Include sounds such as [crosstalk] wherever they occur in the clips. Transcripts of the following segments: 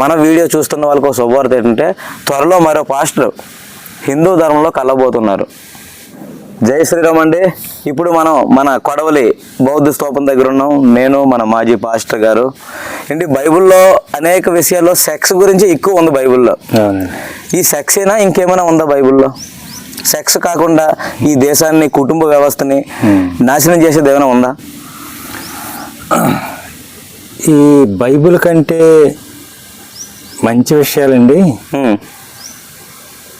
మన వీడియో చూస్తున్న వాళ్ళకు ఒక శుభవార్త ఏంటంటే త్వరలో మరో పాస్టర్ హిందూ ధర్మంలో కలబోతున్నారు జై శ్రీరామ్ అండి. ఇప్పుడు మనం మన కొడవలి బౌద్ధ స్తూపం దగ్గర ఉన్నాం. నేను మన మాజీ పాస్టర్ గారు. ఏంటి బైబిల్లో అనేక విషయాల్లో సెక్స్ గురించి ఎక్కువ ఉంది బైబిల్లో. ఈ సెక్స్ అయినా ఇంకేమైనా ఉందా బైబిల్లో? సెక్స్ కాకుండా ఈ దేశాన్ని కుటుంబ వ్యవస్థని నాశనం చేసేది ఏమైనా ఉందా? ఈ బైబిల్ కంటే మంచి విషయాలండి.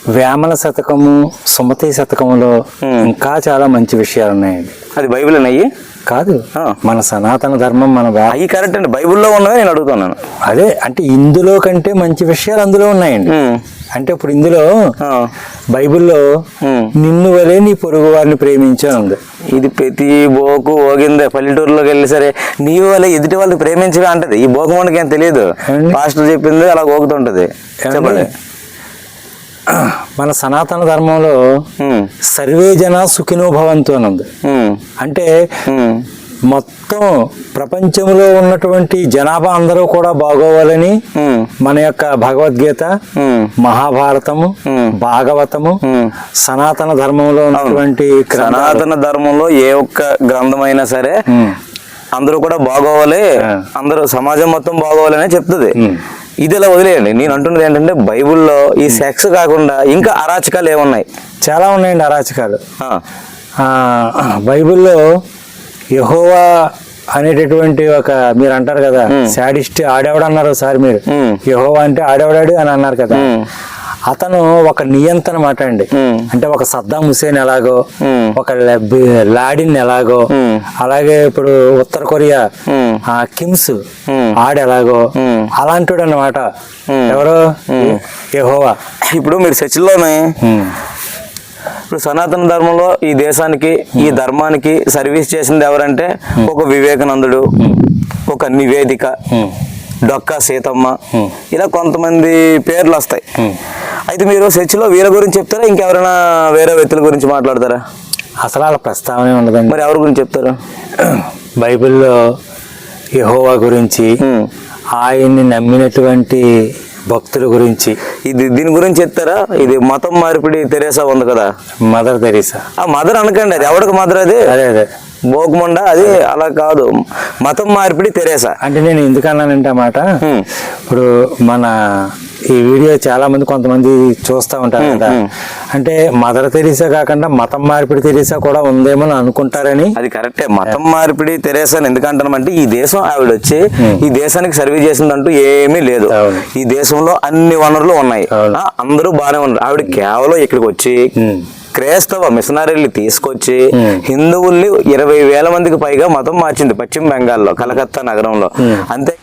వేమల శతకము సుమతి శతకములో. ఇంకా చాలా మంచి విషయాలు ఉన్నాయండి అది బైబిల్ అయ్యి కాదు. మన సనాతన ధర్మం మన అవి కరెక్ట్ అండి. బైబిల్లో ఉన్నవే నేను అడుగుతున్నాను అదే అంటే ఇందులో కంటే మంచి విషయాలు అందులో ఉన్నాయండి. అంటే ఇప్పుడు ఇందులో బైబిల్లో. నిన్ను వలే నీ పొరుగు వారిని ప్రేమించు అని ఉంది ఇది ప్రతి బోకు ఓగిందే. పల్లెటూరులోకి వెళ్ళి సరే నీ వల్ల ఎదుటి వాళ్ళని ప్రేమించవే అంటది. ఈ బోకమండికి ఏం తెలియదు? పాస్టర్ చెప్పింది అలా ఓగుతుంటది. చెప్పండి. మన సనాతన ధర్మంలో సర్వే జన సుఖినో భవంతు అని ఉంది అంటే మొత్తం ప్రపంచంలో ఉన్నటువంటి జనాభా అందరూ కూడా బాగోవాలని మన యొక్క భగవద్గీత మహాభారతము. భాగవతము. సనాతన ధర్మంలో ఉన్నటువంటి. సనాతన ధర్మంలో ఏ ఒక్క గ్రంథమైనా సరే. అందరూ కూడా బాగోవాలి. అందరూ సమాజం మొత్తం బాగోవాలనే చెప్తుంది. ఇది ఇలా వదిలేయండి. నేను అంటున్నది ఏంటంటే బైబిల్లో ఈ సెక్స్ కాకుండా ఇంకా అరాచకాలు ఏమున్నాయి? చాలా ఉన్నాయండి అరాచకాలు. బైబిల్లో యహోవా అనేటటువంటి ఒక మీరు అంటారు కదా శాడిస్ట్ ఆడేవాడు అన్నారు సార్ మీరు. యహోవా అంటే ఆడేవాడాడు అని అన్నారు కదా. అతను ఒక నియంత్రణ మాట అండి. అంటే ఒక సద్దాం హుసేన్ ఎలాగో. ఒక లాడిన్ ఎలాగో. అలాగే ఇప్పుడు ఉత్తర కొరియా. ఆ కిమ్స్. ఆడెలాగో. అలాంటి అన్నమాట Hmm. ఎవరు యహోవా ఇప్పుడు మీరు Hmm. ఇప్పుడు సనాతన ధర్మంలో ఈ దేశానికి ఈ ధర్మానికి సర్వీస్ చేసింది ఎవరంటే ఒక వివేకానందుడు ఒక నివేదిక. డొక్కా సీతమ్మ. ఇలా కొంతమంది పేర్లు వస్తాయి. అయితే మీరు చర్చిలో వీళ్ళ గురించి చెప్తారా? ఇంకెవరైనా వేరే వ్యక్తుల గురించి మాట్లాడతారా? అసలు వాళ్ళ ప్రస్తావనే ఉండదండి. మరి ఎవరి గురించి చెప్తారు? బైబిల్లో యెహోవా గురించి. ఆయన్ని నమ్మినటువంటి భక్తుల గురించి. ఇది దీని గురించి చెప్తారా? ఇది మతం మార్పిడి తెరేసా ఉంది కదా? Mother Teresa. ఆ మదర్ అనకండి అది ఎవరికి మదర్ అది? అదే అదే. బోకుమండ అది అలా కాదు మతం మార్పిడి తెరేసా అంటే నేను ఎందుకు అన్నానంటే ఆ మాట. ఇప్పుడు మన ఈ వీడియో చాలా మంది కొంతమంది చూస్తూ ఉంటారు కదా. అంటే మదర్ తెరీసా కాకుండా మతం మార్పిడి తెరీసా కూడా ఉందేమో అని అనుకుంటారని అది కరెక్టే మతం మార్పిడి తెరేసా అని ఎందుకంటామంటే ఈ దేశం ఆవిడ వచ్చి. ఈ దేశానికి సర్వీస్ చేసిందంటూ ఏమీ లేదు. ఈ దేశంలో అన్ని వనరులు ఉన్నాయి అందరూ బాగానే ఉన్నారు ఆవిడ కేవలం ఇక్కడికి వచ్చి. క్రైస్తవ మిషనరీలు తీసుకొచ్చి Hmm. హిందువుల్ని ఇరవై వేల మందికి పైగా మతం మార్చింది పశ్చిమ బెంగాల్లో కలకత్తా నగరంలో Hmm. అంతే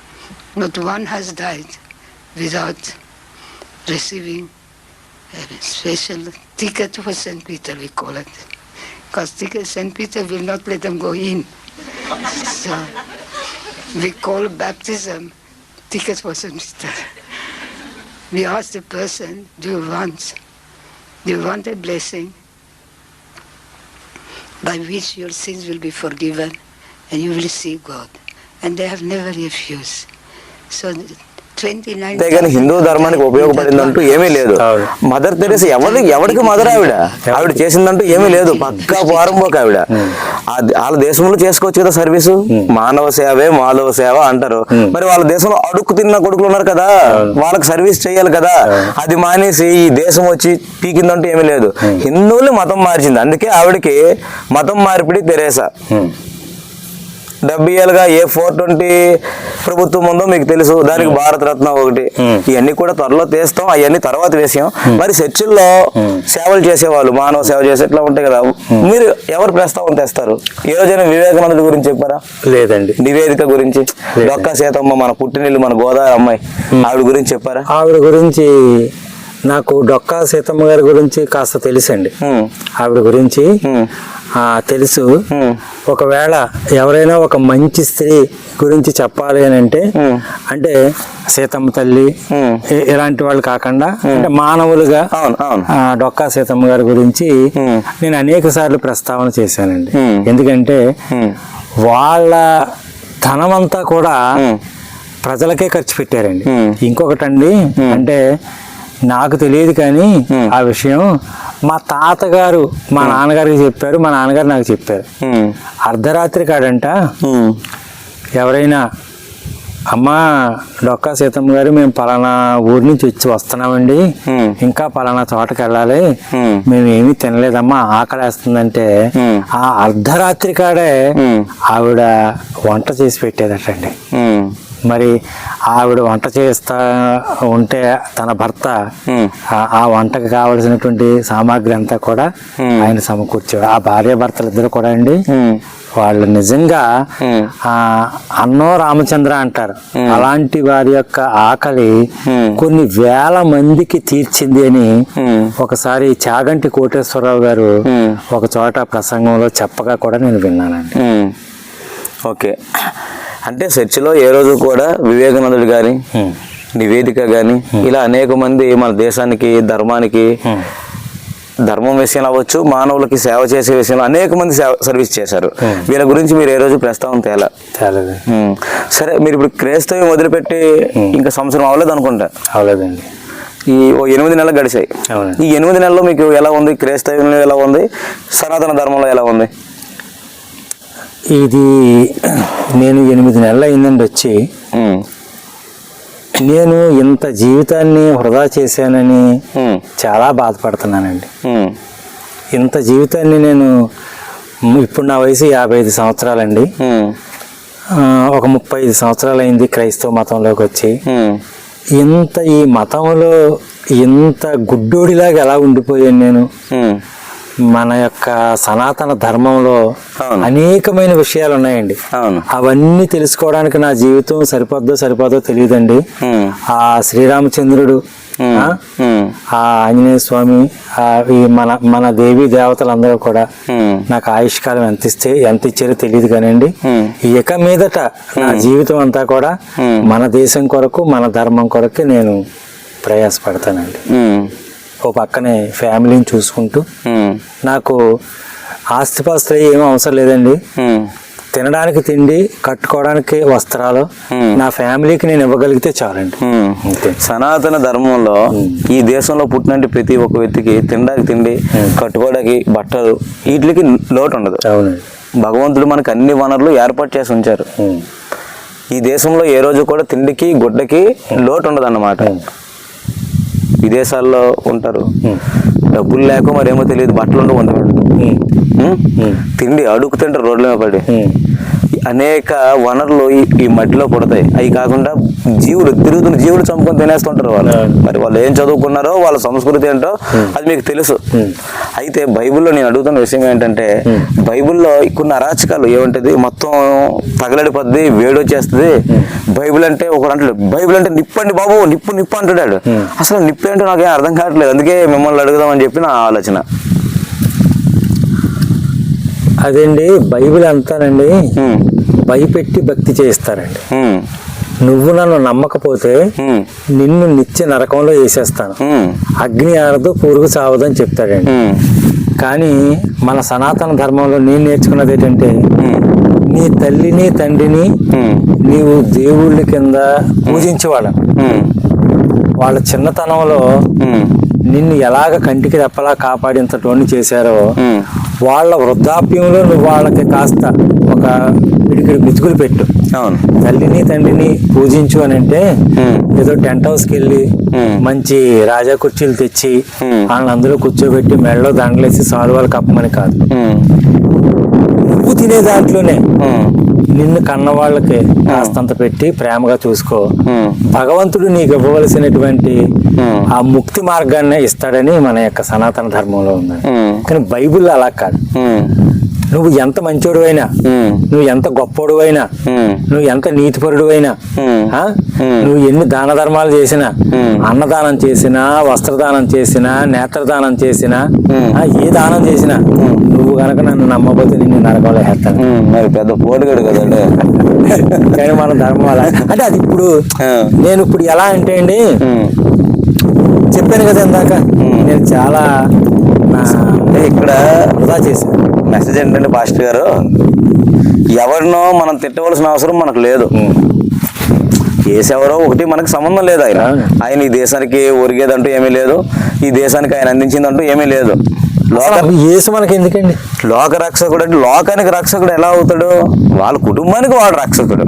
Not one has died without receiving a special ticket for St. Peter, we call it. Because ticket, St. Peter will not let them go in. so we call baptism ticket for St. Peter. We ask the person, do you want, do you want a blessing by which your sins will be forgiven and you will see God? And they have never refused. So 29 అంతేగాని హిందూ ధర్మానికి ఉపయోగపడిందంటూ ఏమీ లేదు. Mother Teresa ఎవరి ఎవరికి mother ఆవిడ ఆవిడ చేసిందంటూ ఏమీ లేదు పక్కా పోరంపోక ఆవిడ వాళ్ళ దేశంలో చేసుకోవచ్చు కదా సర్వీసు? మానవ సేవే మాధవ సేవ అంటారు. మరి వాళ్ళ దేశంలో అడుక్కు తిన్న కొడుకులు ఉన్నారు కదా? వాళ్ళకి సర్వీస్ చేయాలి కదా? అది మానేసి ఈ దేశం వచ్చి పీకిందంటూ ఏమీ లేదు. హిందువులు మతం మార్చింది. అందుకే ఆవిడకి మతం మార్పిడి తెరేసా. డెబ్బై ఏళ్ళుగా ఏ ఫోర్ ట్వంటీ ప్రభుత్వం ఉందో మీకు తెలుసు. దానికి భారత రత్న ఒకటి. ఇవన్నీ కూడా త్వరలో తీస్తాం అవన్నీ తర్వాత విషయం మరి చర్చిల్లో సేవలు చేసేవాళ్ళు మానవ సేవ చేసే ఇట్లా ఉంటాయి కదా. మీరు ఎవరు ప్రస్తావన తెస్తారు? ఏ రోజైనా వివేకానందుడి గురించి చెప్పారా? లేదండి. నివేదిక గురించి? డొక్కా సీతమ్మ మన పుట్టినిల్లు మన గోదావరి అమ్మాయి. ఆవిడ గురించి చెప్పారా? ఆవిడ గురించి నాకు డొక్కా సీతమ్మ గారి గురించి కాస్త తెలుసండి. ఆవిడ గురించి తెలుసు. ఒకవేళ ఎవరైనా ఒక మంచి స్త్రీ గురించి చెప్పాలి అని అంటే. అంటే సీతమ్మ తల్లి ఇలాంటి వాళ్ళు కాకుండా అంటే మానవులుగా డొక్కా సీతమ్మ గారి గురించి. నేను అనేక సార్లు ప్రస్తావన చేశానండి. ఎందుకంటే. వాళ్ళ ధనమంతా కూడా. ప్రజలకే ఖర్చు పెట్టారండి. ఇంకొకటండి అంటే నాకు తెలియదు కానీ ఆ విషయం మా తాతగారు మా నాన్నగారికి చెప్పారు మా నాన్నగారు నాకు చెప్పారు. అర్ధరాత్రి కాడంట ఎవరైనా అమ్మా డొక్కా సీతమ్మ గారు మేము పలానా ఊరి నుంచి వచ్చి వస్తున్నామండి. ఇంకా పలానా తోటకి వెళ్ళాలి. మేము ఏమీ తినలేదమ్మా ఆకలేస్తుందంటే. ఆ అర్ధరాత్రి కాడే. ఆవిడ వంట చేసి పెట్టేదటండి. మరి ఆవిడ వంట చేస్తా ఉంటే తన భర్త. ఆ- వంటకు కావలసినటువంటి సామాగ్రి అంతా కూడా. ఆయన సమకూర్చేవాడు ఆ భార్య భర్తలు ఇద్దరు కూడా అండి వాళ్ళు నిజంగా. ఆ అన్నో రామచంద్ర అంటారు అలాంటి వారి యొక్క ఆకలి. కొన్ని వేల మందికి తీర్చింది అని ఒకసారి చాగంటి కోటేశ్వరరావు గారు. ఒక చోట ప్రసంగంలో చెప్పగా కూడా నేను విన్నానండి. ఓకే అంటే చర్చిలో ఏ రోజు కూడా వివేకానందుడు గారి నివేదిక గాని ఇలా అనేక మంది మన దేశానికి ధర్మానికి ధర్మం విషయంలో అవ్వచ్చు మానవులకి సేవ చేసే విషయంలో అనేక మంది సేవ సర్వీస్ చేశారు. వీళ్ళ గురించి మీరు ఏ రోజు ప్రస్తావన తేలా. సరే మీరు ఇప్పుడు క్రైస్తవం వదిలిపెట్టి ఇంకా సంవత్సరం అవ్వలేదు అనుకుంటా? అవలేదండి ఈ ఓ ఎనిమిది నెలలు గడిచాయి. ఈ ఎనిమిది నెలల్లో మీకు ఎలా ఉంది? క్రైస్తవంలో ఎలా ఉంది? సనాతన ధర్మంలో ఎలా ఉంది? ఇది నేను ఎనిమిది నెలలు అయిందండి వచ్చి. నేను ఇంత జీవితాన్ని వృధా చేశానని. చాలా బాధపడుతున్నానండి. ఇంత జీవితాన్ని నేను ఇప్పుడు నా వయసు యాభై ఐదు సంవత్సరాలండి ఒక ముప్పై ఐదు సంవత్సరాలు అయింది క్రైస్తవ మతంలోకి వచ్చి. ఇంత ఈ మతంలో ఇంత గుడ్డోడిలాగా ఎలా ఉండిపోయాను నేను. మన యొక్క సనాతన ధర్మంలో. అనేకమైన విషయాలు ఉన్నాయండి అవును అవన్నీ తెలుసుకోవడానికి నా జీవితం సరిపోద్దో సరిపోదో తెలియదండి. ఆ శ్రీరామచంద్రుడు. ఆ, ఆంజనేయ స్వామి ఆ ఈ మన మన దేవీ దేవతలందరూ కూడా. నాకు ఆయుష్కాలం ఎంత ఇస్తే ఎంత ఇచ్చారో తెలియదు కానండి. ఇక మీదట నా జీవితం అంతా కూడా. మన దేశం కొరకు మన ధర్మం కొరకు నేను ప్రయాసపడతానండి. ఓ పక్కనే ఫ్యామిలీని చూసుకుంటూ. నాకు ఆస్తిపాస్తులు ఏమీ అవసరం లేదండి. తినడానికి తిండి కట్టుకోవడానికి వస్త్రాలు. నా ఫ్యామిలీకి నేను ఇవ్వగలిగితే చాలండి. సనాతన ధర్మంలో ఈ దేశంలో పుట్టినట్టు ప్రతి ఒక్క వ్యక్తికి తినడానికి తిండి కట్టుకోవడానికి బట్టలు వీటికి లోటు ఉండదు భగవంతుడు మనకు అన్ని వనరులు ఏర్పాటు చేసి ఉంచారు. ఈ దేశంలో ఏ రోజు కూడా తిండికి గుడ్డకి లోటు ఉండదు అన్నమాట విదేశాల్లో ఉంటారు. డబ్బులు లేక మరేమో తెలియదు. బట్టలు ఉండవు. ఉం? తిండి అడుగుతుంటారు రోడ్ల మీద పడి. అనేక వనరులు ఈ ఈ మట్టిలో పుడతాయి అవి కాకుండా జీవులు తిరుగుతున్న జీవులు చంపుకొని తినేస్తుంటారు వాళ్ళు. మరి వాళ్ళు ఏం చదువుకున్నారో వాళ్ళ సంస్కృతి ఏంటో అది మీకు తెలుసు. అయితే బైబిల్లో నేను అడుగుతున్న విషయం ఏంటంటే బైబిల్లో కొన్ని అరాచకాలు ఏమంటది? మొత్తం తగలడిపోద్ది వేడొచ్చేస్తుంది. బైబిల్ అంటే ఒకడు అంటాడు బైబిల్ అంటే నిప్పండి బాబు నిప్పు నిప్పు అంటున్నాడు. అసలు నిప్పు ఏంటో నాకేం అర్థం కావట్లేదు. అందుకే మిమ్మల్ని అడుగుదామని చెప్పి నా ఆలోచన. అదండి బైబిల్ అంతానండి. భయపెట్టి భక్తి చేయిస్తారండి. నువ్వు నన్ను నమ్మకపోతే. నిన్ను నిత్య నరకంలో వేసేస్తాను. అగ్ని ఆరదు పురుగు చావదు అని చెప్తాడండి. కానీ మన సనాతన ధర్మంలో నేను నేర్చుకున్నది ఏంటంటే. నీ తల్లిని తండ్రిని. నీవు దేవుళ్ళ కింద పూజించేవాళ్ళం. వాళ్ళ చిన్నతనంలో. నిన్ను ఎలాగ కంటికి రెప్పలా కాపాడింతటోని చేశారో. వాళ్ళ వృద్ధాప్యంలో నువ్వు వాళ్ళకి కాస్త ఒక పిడికిడి బితుకులు పెట్టు అవును తల్లిని తండ్రిని పూజించు అని అంటే. ఏదో టెంట్ హౌస్కి వెళ్ళి ఉం. మంచి రాజా కుర్చీలు తెచ్చి. వాళ్ళని అందులో కూర్చోబెట్టి మెడలో దండలేసి సాల్వాలు కప్పమని కాదు. నువ్వు తినే దాంట్లోనే. నిన్ను కన్న వాళ్ళకి కాస్తంత పెట్టి ప్రేమగా చూసుకో. భగవంతుడు నీకు ఇవ్వవలసినటువంటి. ఆ ముక్తి మార్గాన్ని ఇస్తాడని మన యొక్క సనాతన ధర్మంలో ఉంది. కానీ బైబిల్ అలా కాదు. నువ్వు ఎంత మంచోడు అయినా. నువ్వు ఎంత గొప్పోడు అయినా. నువ్వు ఎంత నీతిపరుడు అయినా. నువ్వు ఎన్ని దాన ధర్మాలు చేసినా. అన్నదానం చేసినా వస్త్రదానం చేసినా నేత్రదానం చేసినా ఏ దానం చేసినా నువ్వు కనుక నన్ను నమ్మకపోతే నిన్ను నరకంలో వేస్తాను. మరి పెద్ద పోటుగాడు కదండి [laughs] కానీ మన ధర్మం అలా అంటే అది ఇప్పుడు. నేను ఇప్పుడు ఎలా అంటే అండి. చెప్పాను కదా ఇందాక నేను చాలా అంటే ఇక్కడ వృధా చేశాను మెసేజ్ ఏంటంటే పాస్టర్ గారు ఎవరినో మనం తిట్టవలసిన అవసరం మనకు లేదు. చేసేవరో ఒకటి మనకు సంబంధం లేదు ఆయన. ఆయన ఈ దేశానికి ఒరిగేదంటూ ఏమీ లేదు ఈ దేశానికి ఆయన అందించిందంటూ ఏమీ లేదు. లోక యేసు మనకి ఎందుకండి లోక రక్షకుడు అంటే లోకానికి రక్షకుడు ఎలా అవుతాడు? వాళ్ళ కుటుంబానికి వాడు రక్షకుడు.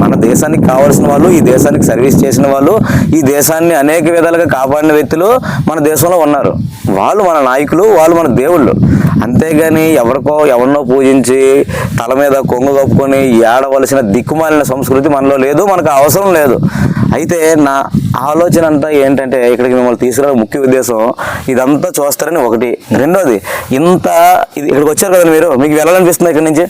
మన దేశానికి కావాల్సిన వాళ్ళు ఈ దేశానికి సర్వీస్ చేసిన వాళ్ళు ఈ దేశాన్ని అనేక విధాలుగా కాపాడిన వ్యక్తులు మన దేశంలో ఉన్నారు. వాళ్ళు మన నాయకులు వాళ్ళు మన దేవుళ్ళు. అంతేగాని ఎవరికో ఎవరినో పూజించి తల మీద కొంగు కప్పుకొని ఏడవలసిన దిక్కుమాలిన సంస్కృతి మనలో లేదు మనకు అవసరం లేదు. అయితే నా ఆలోచన అంతా ఏంటంటే ఇక్కడికి మిమ్మల్ని తీసుకురా ముఖ్య ఉద్దేశం ఇదంతా చూస్తారని ఒకటి. రెండోది ఇంత ఇది ఇక్కడికి వచ్చారు కదా మీరు? మీకు వెళ్ళాలనిపిస్తుంది ఇక్కడి నుంచి?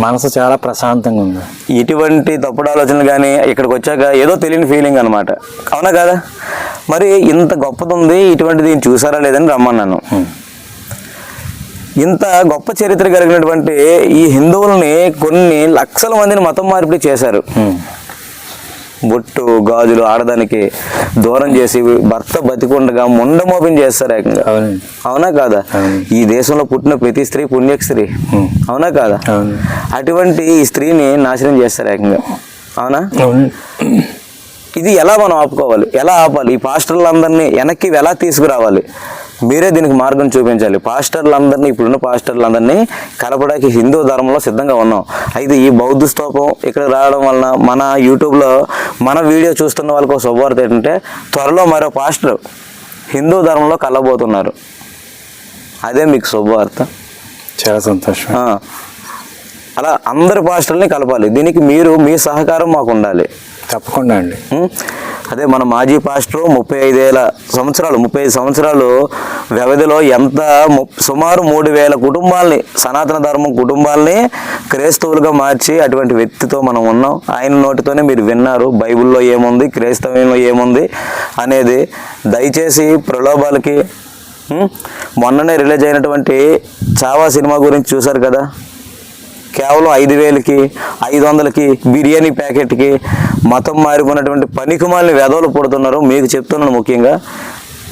మనసు చాలా ప్రశాంతంగా ఉంది. ఎటువంటి తప్పుడు ఆలోచనలు కానీ ఇక్కడికి వచ్చాక ఏదో తెలియని ఫీలింగ్ అనమాట అవునా కదా? మరి ఇంత గొప్పది ఉంది ఇటువంటిది చూసారా లేదని రమ్మన్నాను. ఇంత గొప్ప చరిత్ర కలిగినటువంటి ఈ హిందువుల్ని కొన్ని లక్షల మందిని మతం మార్పిడి చేశారు. బొట్టు గాజులు ఆడదానికి దూరం చేసి భర్త బతికుండగా ముండ మోపిన్ చేస్తారు ఏకంగా. అవునా కాదా. ఈ దేశంలో పుట్టిన ప్రతి స్త్రీ పుణ్య స్త్రీ. అవునా కాదా? అటువంటి ఈ స్త్రీని నాశనం చేస్తారు ఏకంగా. అవును? ఇది ఎలా మనం ఆపుకోవాలి? ఎలా ఆపాలి? ఈ పాస్టర్లందరినీ వెనక్కి ఎలా తీసుకురావాలి? మీరే దీనికి మార్గం చూపించాలి. పాస్టర్లందరినీ ఇప్పుడున్న పాస్టర్లందరినీ కలపడానికి హిందూ ధర్మంలో సిద్ధంగా ఉన్నాం. అయితే ఈ బౌద్ధ స్తూపం ఇక్కడ రావడం వలన మన యూట్యూబ్లో మన వీడియో చూస్తున్న వాళ్ళకు ఒక శుభవార్త ఏంటంటే త్వరలో మరో పాస్టర్ హిందూ ధర్మంలో కలబోతున్నారు అదే మీకు శుభవార్త. చాలా సంతోషం. అలా అందరి పాస్టర్ని కలపాలి. దీనికి మీరు మీ సహకారం మాకు ఉండాలి. తప్పకుండా అండి? అదే మన మాజీ పాస్టర్ ముప్పై ఐదేళ్ళ సంవత్సరాలు ముప్పై ఐదు సంవత్సరాలు వ్యవధిలో ఎంత ము- సుమారు మూడు వేల కుటుంబాల్ని సనాతన ధర్మం కుటుంబాల్ని క్రైస్తవులుగా మార్చి అటువంటి వ్యక్తితో మనం ఉన్నాం. ఆయన నోటితోనే మీరు విన్నారు బైబిల్లో ఏముంది క్రైస్తవంలో ఏముంది అనేది. దయచేసి ప్రలోభాలకి మొన్ననే రిలీజ్ అయినటువంటి చావా సినిమా గురించి చూశారు కదా? కేవలం ఐదు వేలకి ఐదు వందలకి బిర్యానీ ప్యాకెట్కి మతం మారిపోయినటువంటి పనికిమాలిన వెధవలు పుడుతున్నారు. మీకు చెప్తున్నాను ముఖ్యంగా.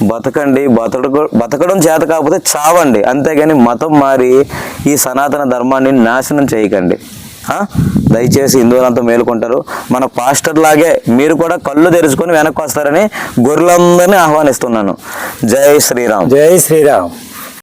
బతకండి బతక బతకడం చేత కాకపోతే చావండి. అంతేగాని మతం మారి ఈ సనాతన ధర్మాన్ని నాశనం చేయకండి. దయచేసి హిందువులంతా మేలుకుంటారు. మన పాస్టర్ లాగే మీరు కూడా కళ్ళు తెరుచుకొని వెనక్కి వస్తారని గొర్రెలందరినీ ఆహ్వానిస్తున్నాను. జై శ్రీరామ్. జై శ్రీరామ్.